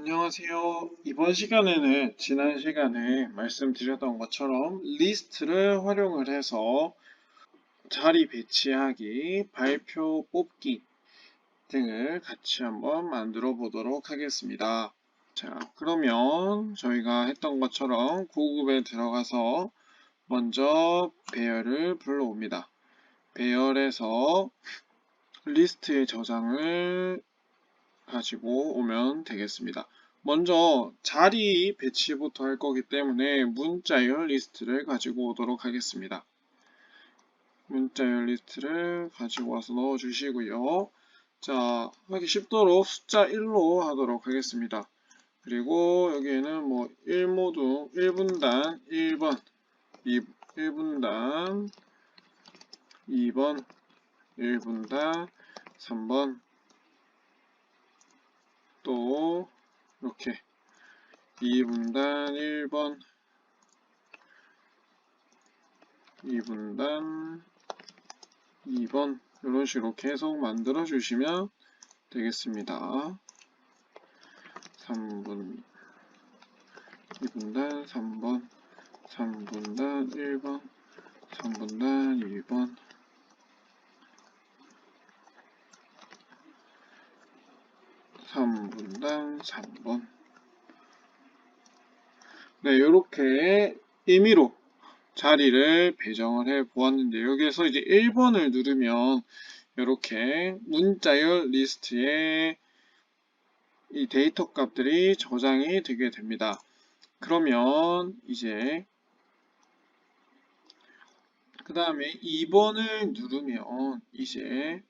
안녕하세요. 이번 시간에는 지난 시간에 말씀드렸던 것처럼 리스트를 활용을 해서 자리 배치하기, 발표 뽑기 등을 같이 한번 만들어 보도록 하겠습니다. 자, 그러면 저희가 했던 것처럼 고급에 들어가서 먼저 배열을 불러옵니다. 배열에서 리스트의 저장을 가지고 오면 되겠습니다. 먼저 자리 배치부터 할 거기 때문에 문자열 리스트를 가지고 오도록 하겠습니다. 문자열 리스트를 가지고 와서 넣어 주시고요. 자, 하기 쉽도록 숫자 1로 하도록 하겠습니다. 그리고 여기에는 뭐 1모두 1분단 1번 2, 1분단 2번 1분단 3번 또 이렇게 2분단 1번 2분단 2번 이런 식으로 계속 만들어 주시면 되겠습니다. 3분 2분단 3번 3분단 1번 3분단 2번 3분당 3번. 네, 이렇게 임의로 자리를 배정을 해 보았는데 여기에서 이제 1번을 누르면 이렇게 문자열 리스트에 이 데이터 값들이 저장이 되게 됩니다. 그러면 이제 그 다음에 2번을 누르면 이제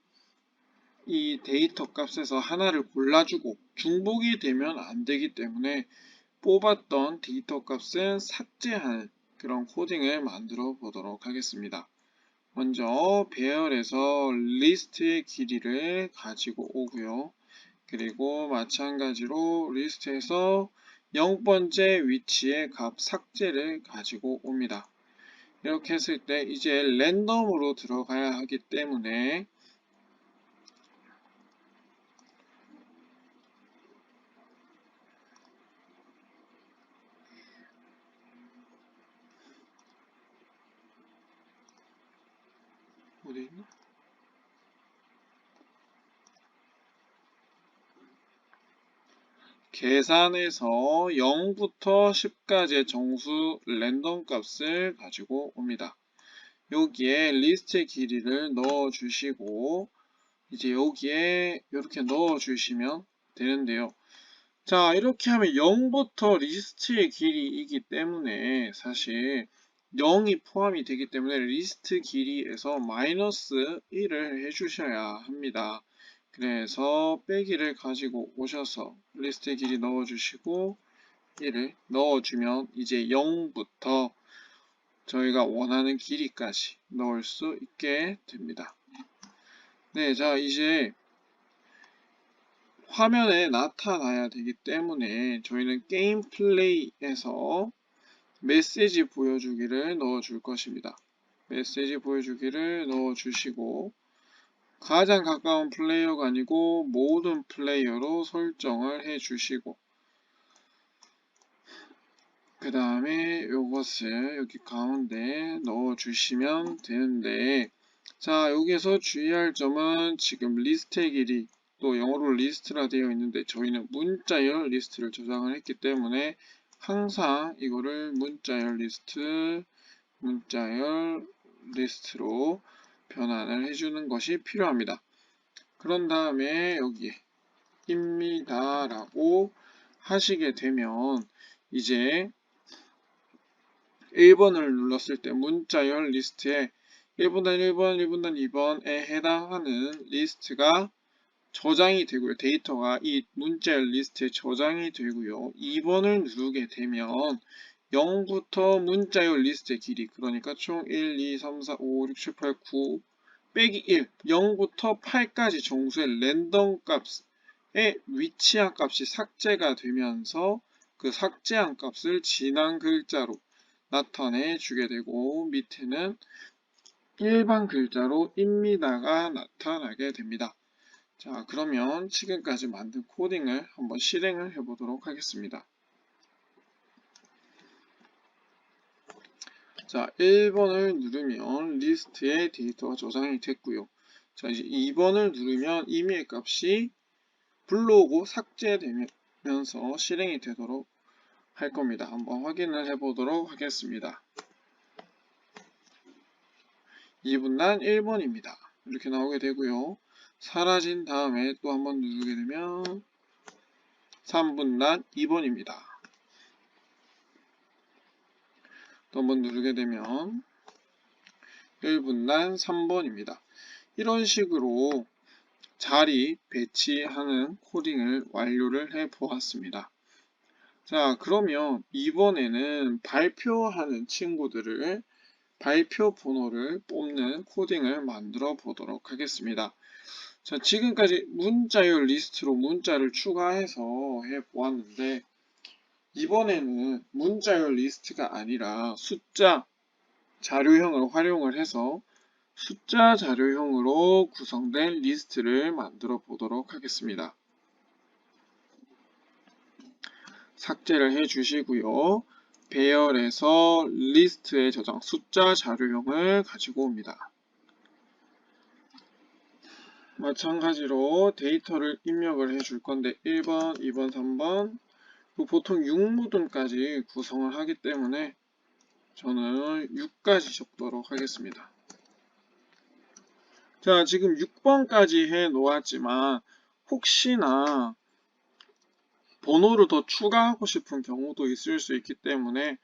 이 데이터 값에서 하나를 골라주고 중복이 되면 안 되기 때문에 뽑았던 데이터 값은 삭제하는 그런 코딩을 만들어 보도록 하겠습니다. 먼저 배열에서 리스트의 길이를 가지고 오고요. 그리고 마찬가지로 리스트에서 0번째 위치의 값 삭제를 가지고 옵니다. 이렇게 했을 때 이제 랜덤으로 들어가야 하기 때문에 어디 있나? 계산에서 0부터 10까지의 정수 랜덤 값을 가지고 옵니다. 여기에 리스트의 길이를 넣어 주시고 이제 여기에 이렇게 넣어 주시면 되는데요. 자 이렇게 하면 0부터 리스트의 길이이기 때문에 사실 0이 포함이 되기 때문에 리스트 길이에서 마이너스 1을 해주셔야 합니다. 그래서 빼기를 가지고 오셔서 리스트 길이 넣어주시고 1을 넣어주면 이제 0부터 저희가 원하는 길이까지 넣을 수 있게 됩니다. 네, 자 이제 화면에 나타나야 되기 때문에 저희는 게임 플레이에서 메시지 보여주기를 넣어줄 것입니다. 메시지 보여주기를 넣어주시고 가장 가까운 플레이어가 아니고 모든 플레이어로 설정을 해주시고 그 다음에 이것을 여기 가운데 넣어주시면 되는데 자 여기에서 주의할 점은 지금 리스트의 길이 또 영어로 리스트라 되어 있는데 저희는 문자열 리스트를 저장을 했기 때문에 항상 이거를 문자열 리스트, 문자열 리스트로 변환을 해주는 것이 필요합니다. 그런 다음에 여기에 입니다 라고 하시게 되면 이제 1번을 눌렀을 때 문자열 리스트에 1분단 1번, 1분단 2번에 해당하는 리스트가 저장이 되고요. 데이터가 이 문자 리스트에 저장이 되고요. 2번을 누르게 되면 0부터 문자열 리스트의 길이 그러니까 총 1, 2, 3, 4, 5, 6, 7, 8, 9 빼기 1 0부터 8까지 정수의 랜덤 값에 위치한 값이 삭제가 되면서 그 삭제한 값을 진한 글자로 나타내 주게 되고 밑에는 일반 글자로 입니다가 나타나게 됩니다. 자, 그러면 지금까지 만든 코딩을 한번 실행을 해 보도록 하겠습니다. 자, 1번을 누르면 리스트에 데이터가 저장이 됐고요. 자, 이제 2번을 누르면 이메일 값이 불러오고 삭제되면서 실행이 되도록 할 겁니다. 한번 확인을 해 보도록 하겠습니다. 2분단 1번입니다. 이렇게 나오게 되고요. 사라진 다음에 또 한번 누르게 되면 3분단 2번입니다. 또 한번 누르게 되면 1분단 3번입니다. 이런 식으로 자리 배치하는 코딩을 완료를 해 보았습니다. 자, 그러면 이번에는 발표하는 친구들을 발표 번호를 뽑는 코딩을 만들어 보도록 하겠습니다. 자, 지금까지 문자열 리스트로 문자를 추가해서 해 보았는데 이번에는 문자열 리스트가 아니라 숫자 자료형을 활용을 해서 숫자 자료형으로 구성된 리스트를 만들어 보도록 하겠습니다. 삭제를 해 주시고요. 배열에서 리스트에 저장 숫자 자료형을 가지고 옵니다. 마찬가지로 데이터를 입력을 해 줄 건데 1번, 2번, 3번 보통 6무등까지 구성을 하기 때문에 저는 6까지 적도록 하겠습니다. 자, 지금 6번까지 해 놓았지만 혹시나 번호를 더 추가하고 싶은 경우도 있을 수 있기 때문에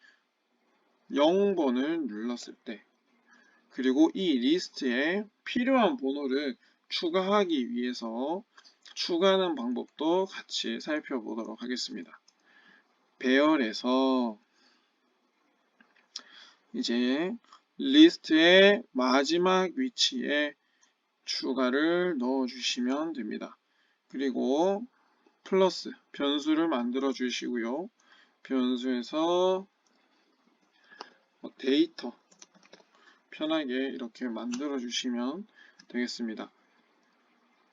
0번을 눌렀을 때 그리고 이 리스트에 필요한 번호를 추가하기 위해서 추가하는 방법도 같이 살펴보도록 하겠습니다. 배열에서 이제 리스트의 마지막 위치에 추가를 넣어 주시면 됩니다. 그리고 플러스 변수를 만들어 주시고요. 변수에서 뭐 데이터 편하게 이렇게 만들어 주시면 되겠습니다.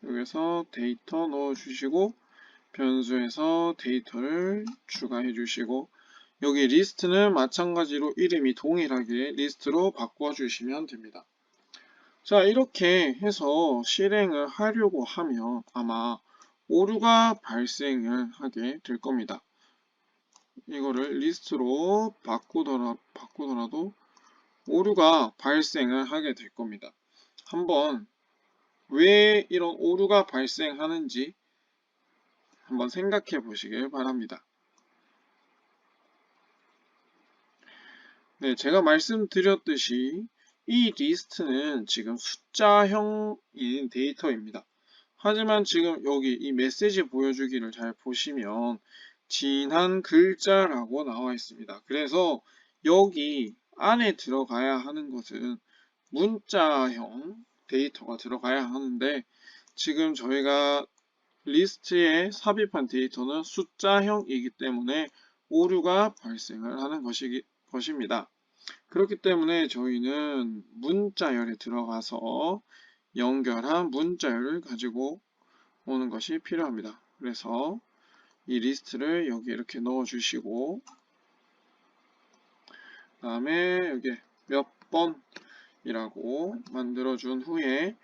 여기서 데이터 넣어 주시고 변수에서 데이터를 추가해 주시고 여기 리스트는 마찬가지로 이름이 동일하게 리스트로 바꿔 주시면 됩니다. 자 이렇게 해서 실행을 하려고 하면 아마 오류가 발생을 하게 될 겁니다. 이거를 리스트로 바꾸더라, 바꾸더라도 오류가 발생을 하게 될 겁니다. 한번 왜 이런 오류가 발생하는지 한번 생각해 보시길 바랍니다. 네, 제가 말씀드렸듯이 이 리스트는 지금 숫자형인 데이터입니다. 하지만 지금 여기 이 메시지 보여주기를 잘 보시면 진한 글자라고 나와 있습니다. 그래서 여기 안에 들어가야 하는 것은 문자형 데이터가 들어가야 하는데 지금 저희가 리스트에 삽입한 데이터는 숫자형이기 때문에 오류가 발생을 하는 것이, 것입니다. 그렇기 때문에 저희는 문자열에 들어가서 연결한 문자열을 가지고 오는 것이 필요합니다. 그래서 이 리스트를 여기 이렇게 넣어 주시고 그 다음에 여기 몇 번 이라고 만들어 준 후에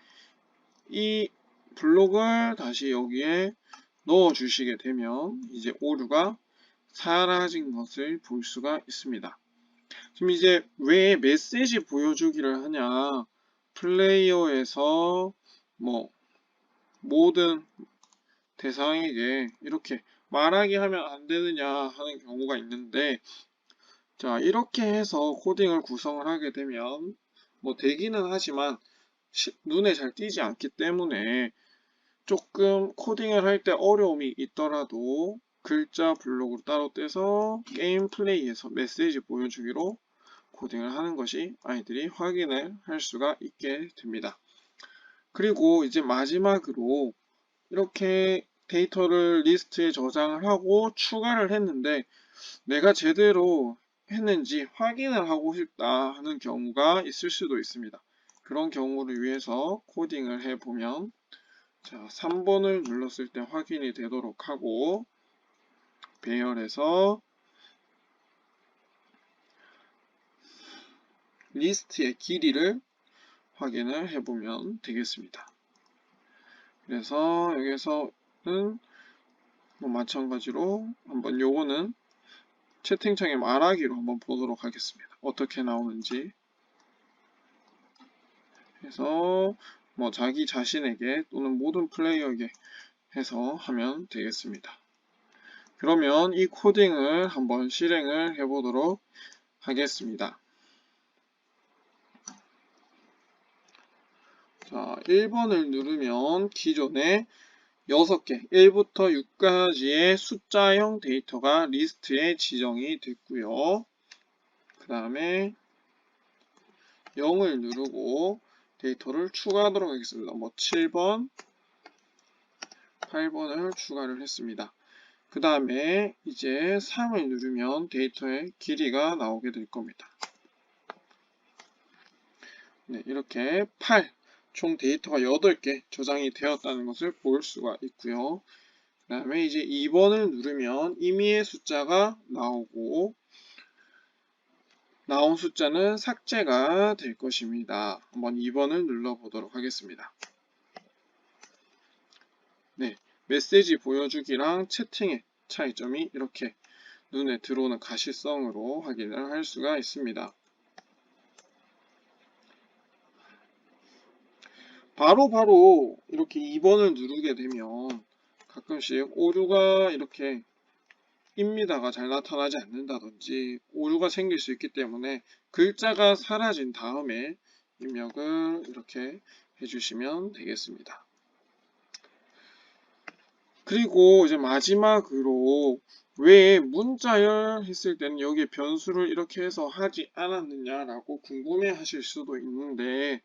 이 블록을 다시 여기에 넣어 주시게 되면 이제 오류가 사라진 것을 볼 수가 있습니다. 지금 이제 왜 메시지 보여주기를 하냐 플레이어에서 뭐 모든 대상에게 이렇게 말하게 하면 안 되느냐 하는 경우가 있는데 자 이렇게 해서 코딩을 구성을 하게 되면 뭐 되기는 하지만 시, 눈에 잘 띄지 않기 때문에 조금 코딩을 할 때 어려움이 있더라도 글자 블록으로 따로 떼서 게임 플레이에서 메시지 보여주기로 코딩을 하는 것이 아이들이 확인을 할 수가 있게 됩니다. 그리고 이제 마지막으로 이렇게 데이터를 리스트에 저장을 하고 추가를 했는데 내가 제대로 했는지 확인을 하고 싶다 하는 경우가 있을 수도 있습니다. 그런 경우를 위해서 코딩을 해보면 자, 3번을 눌렀을 때 확인이 되도록 하고 배열에서 리스트의 길이를 확인을 해보면 되겠습니다. 그래서 여기서는 뭐 마찬가지로 한번 요거는 채팅창에 말하기로 한번 보도록 하겠습니다. 어떻게 나오는지. 해서 뭐 자기 자신에게 또는 모든 플레이어에게 해서 하면 되겠습니다. 그러면 이 코딩을 한번 실행을 해보도록 하겠습니다. 자, 1번을 누르면 기존에 6개, 1부터 6까지의 숫자형 데이터가 리스트에 지정이 됐고요. 그 다음에 0을 누르고 데이터를 추가하도록 하겠습니다. 뭐 7번, 8번을 추가를 했습니다. 그 다음에 이제 3을 누르면 데이터의 길이가 나오게 될 겁니다. 네, 이렇게 8, 총 데이터가 8개 저장이 되었다는 것을 볼 수가 있고요. 그 다음에 이제 2번을 누르면 임의의 숫자가 나오고 나온 숫자는 삭제가 될 것입니다. 한번 2번을 눌러보도록 하겠습니다. 네, 메시지 보여주기랑 채팅의 차이점이 이렇게 눈에 들어오는 가시성으로 확인을 할 수가 있습니다. 바로바로 바로 이렇게 2번을 누르게 되면 가끔씩 오류가 이렇게 입니다가 잘 나타나지 않는다든지 오류가 생길 수 있기 때문에 글자가 사라진 다음에 입력을 이렇게 해주시면 되겠습니다. 그리고 이제 마지막으로 왜 문자열 했을 때는 여기에 변수를 이렇게 해서 하지 않았느냐라고 궁금해 하실 수도 있는데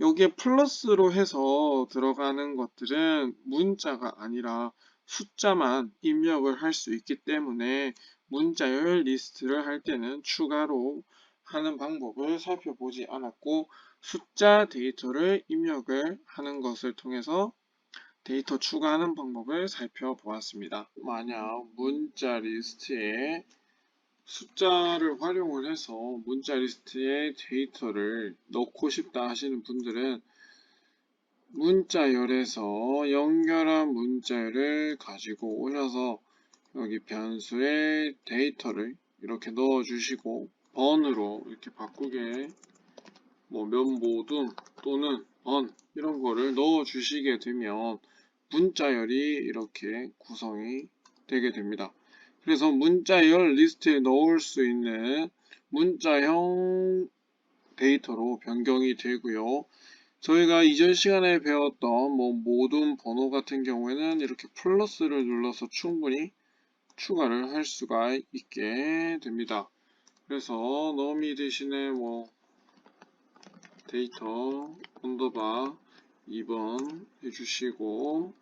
여기에 플러스로 해서 들어가는 것들은 문자가 아니라 숫자만 입력을 할 수 있기 때문에 문자열 리스트를 할 때는 추가로 하는 방법을 살펴보지 않았고 숫자 데이터를 입력을 하는 것을 통해서 데이터 추가하는 방법을 살펴보았습니다. 만약 문자 리스트에 숫자를 활용을 해서 문자 리스트에 데이터를 넣고 싶다 하시는 분들은 문자열에서 연결한 문자열을 가지고 오셔서 여기 변수에 데이터를 이렇게 넣어 주시고 번으로 이렇게 바꾸게 뭐 면모든 또는 번 이런 거를 넣어 주시게 되면 문자열이 이렇게 구성이 되게 됩니다. 그래서 문자열 리스트에 넣을 수 있는 문자형 데이터로 변경이 되고요. 저희가 이전 시간에 배웠던 뭐 모든 번호 같은 경우에는 이렇게 플러스를 눌러서 충분히 추가를 할 수가 있게 됩니다. 그래서 너미 대신에 뭐 데이터 언더바 2번 해주시고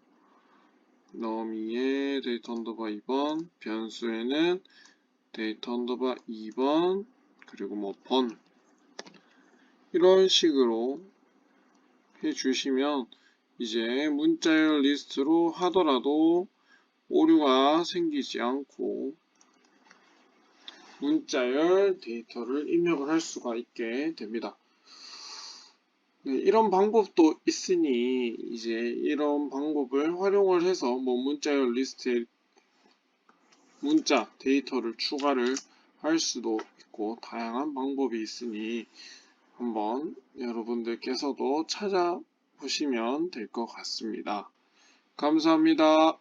너미의 데이터 언더바 2번 변수에는 데이터 언더바 2번 그리고 뭐 번 이런 식으로 해주시면 이제 문자열 리스트로 하더라도 오류가 생기지 않고 문자열 데이터를 입력을 할 수가 있게 됩니다. 네, 이런 방법도 있으니 이제 이런 방법을 활용을 해서 뭐 문자열 리스트에 문자 데이터를 추가를 할 수도 있고 다양한 방법이 있으니 한번 여러분들께서도 찾아보시면 될 것 같습니다. 감사합니다.